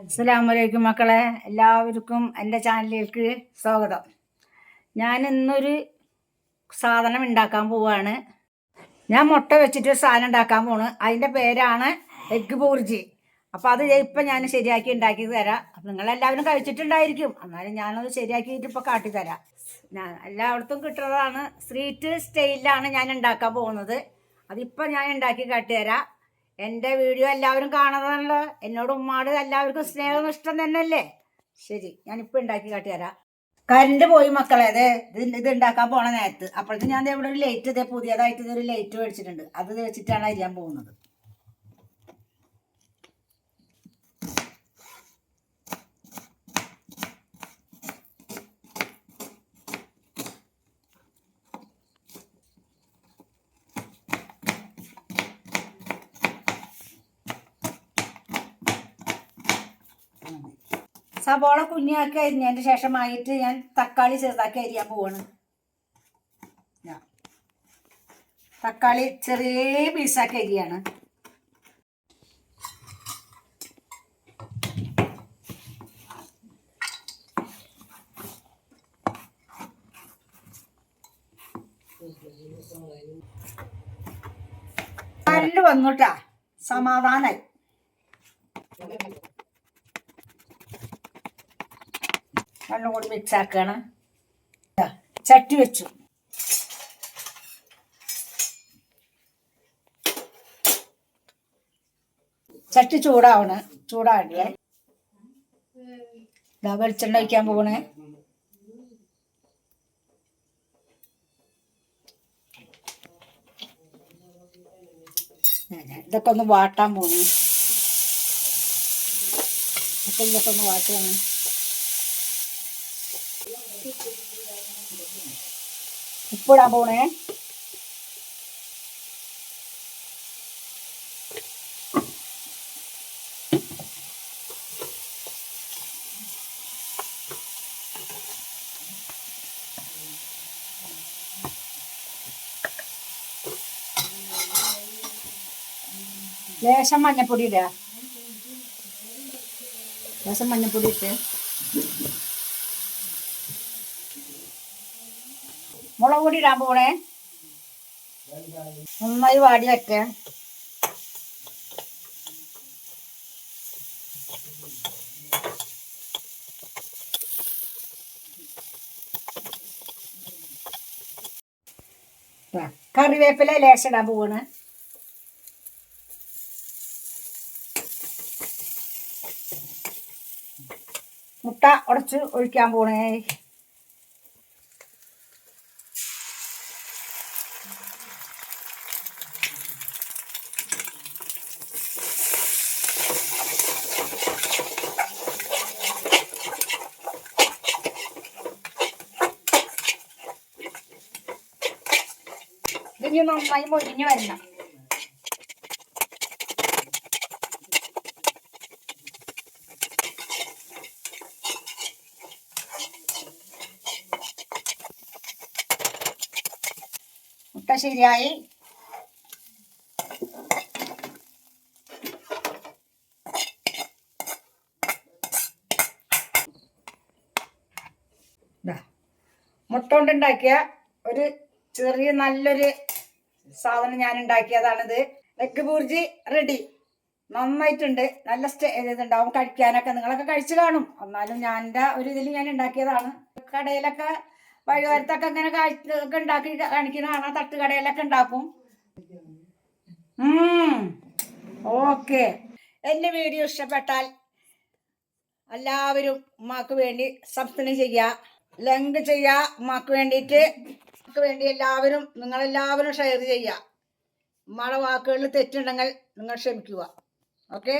അസ്സലാമലൈക്കും മക്കളെ. എല്ലാവർക്കും എന്റെ ചാനലിലേക്ക് സ്വാഗതം. ഞാൻ ഇന്നൊരു സാധനം ഉണ്ടാക്കാൻ പോവാണ്. ഞാൻ മുട്ട വെച്ചിട്ട് ഒരു സാധനം ഉണ്ടാക്കാൻ പോണ് അതിന്റെ പേരാണ് എഗ് ബൂർജി. അപ്പോൾ അത് ഇപ്പം ഞാൻ ശരിയാക്കി ഉണ്ടാക്കി തരാം. അപ്പം നിങ്ങളെല്ലാവരും കഴിച്ചിട്ടുണ്ടായിരിക്കും. എന്നാലും ഞാനത് ശരിയാക്കിയിട്ട് ഇപ്പോൾ കാട്ടി തരാം. ഞാൻ എല്ലായിടത്തും കിട്ടുന്നതാണ്. സ്ട്രീറ്റ് സ്റ്റൈലിലാണ് ഞാൻ ഉണ്ടാക്കാൻ പോകുന്നത്. അതിപ്പോൾ ഞാൻ ഉണ്ടാക്കി കാട്ടി തരാം. എന്റെ വീഡിയോ എല്ലാവരും കാണാതാണല്ലോ എന്നോട് ഉമ്മാട് എല്ലാവർക്കും സ്നേഹം ഇഷ്ടം തന്നെയല്ലേ? ശരി ഞാനിപ്പോൾ ഉണ്ടാക്കി കാട്ടി തരാം. കറണ്ട് പോയി മക്കളെ. അതെ ഇത് ഇത് ഉണ്ടാക്കാൻ പോണ നേരത്ത്. അപ്പോഴത്തെ ഞാൻ ഇവിടെ ഒരു ലൈറ്റ് ഇതേ പുതിയതായിട്ട് ഇതൊരു ലൈറ്റ് മേടിച്ചിട്ടുണ്ട്. അത് വെച്ചിട്ടാണ് അരിയാൻ പോകുന്നത്. സബോള കുഞ്ഞാക്കി അരിഞ്ഞതിന് ശേഷമായിട്ട് ഞാൻ തക്കാളി ചെറുതാക്കി അരിയാൻ പോവാണ്. തക്കാളി ചെറിയ പീസാക്കി അരിയാണ്. കരണ്ട് വന്നുട്ടാ. സമാധാനായി. രണ്ടും കൂടി മിക്സ് ആക്കണം. ചട്ടി വെച്ചു. ചട്ടി ചൂടാവണ് ചൂടാകണ്ടേ ഇതാ വെളിച്ചെണ്ണ ഒഴിക്കാൻ പോകണേ ഇതൊക്കെ ഒന്ന് വാട്ടാൻ പോണു. ഇതൊക്കെ ഒന്ന് വാട്ടണം. ഉപ്പിടാൻ പോണേ. ലേശം മഞ്ഞപ്പൊടി ഇടുക. ലേശം മഞ്ഞപ്പൊടി ഇട്ട് മുളക് പൊടി ഇടാൻ പോണേ. നന്നായി വാടി വെക്കേ. കറിവേപ്പില ലേശം ഇടാൻ പോവാണ്. മുട്ട ഉടച്ച് ഒഴിക്കാൻ പോണേ. ഇതിന് നന്നായി മൊരിഞ്ഞു വരണം. മുട്ട ശരിയായി. മുട്ട കൊണ്ടുണ്ടാക്കിയ ഒരു ചെറിയ നല്ലൊരു സാധനം ഞാൻ ഉണ്ടാക്കിയതാണിത് എഗ് ബൂർജി റെഡി നന്നായിട്ടുണ്ട്. നല്ല സ്റ്റേ ഇതുണ്ടാവും. കഴിക്കാനൊക്കെ നിങ്ങളൊക്കെ കഴിച്ചു കാണും. എന്നാലും ഞാൻ ഒരു ഇതിൽ ഞാൻ ഉണ്ടാക്കിയതാണ് കടയിലൊക്കെ വഴിവരത്തൊക്കെ ഇങ്ങനെ ഒക്കെ ഉണ്ടാക്കി കാണിക്കുന്ന കാണാം തട്ടുകടയിലൊക്കെ ഉണ്ടാക്കും. ഓക്കെ. എന്റെ വീഡിയോ ഇഷ്ടപ്പെട്ടാൽ എല്ലാവരും ഉമ്മാക്ക് വേണ്ടി സബ്സ്ക്രൈബ് ചെയ്യുക. ലങ്ക് ചെയ്യുക ഉമ്മാക്ക് വേണ്ടിയിട്ട്. ഉമ്മാക്ക് വേണ്ടി എല്ലാവരും നിങ്ങളെല്ലാവരും ഷെയർ ചെയ്യുക. ഉമ്മയുടെ വാക്കുകളിൽ തെറ്റുണ്ടെങ്കിൽ നിങ്ങൾ ക്ഷമിക്കുക. ഓക്കെ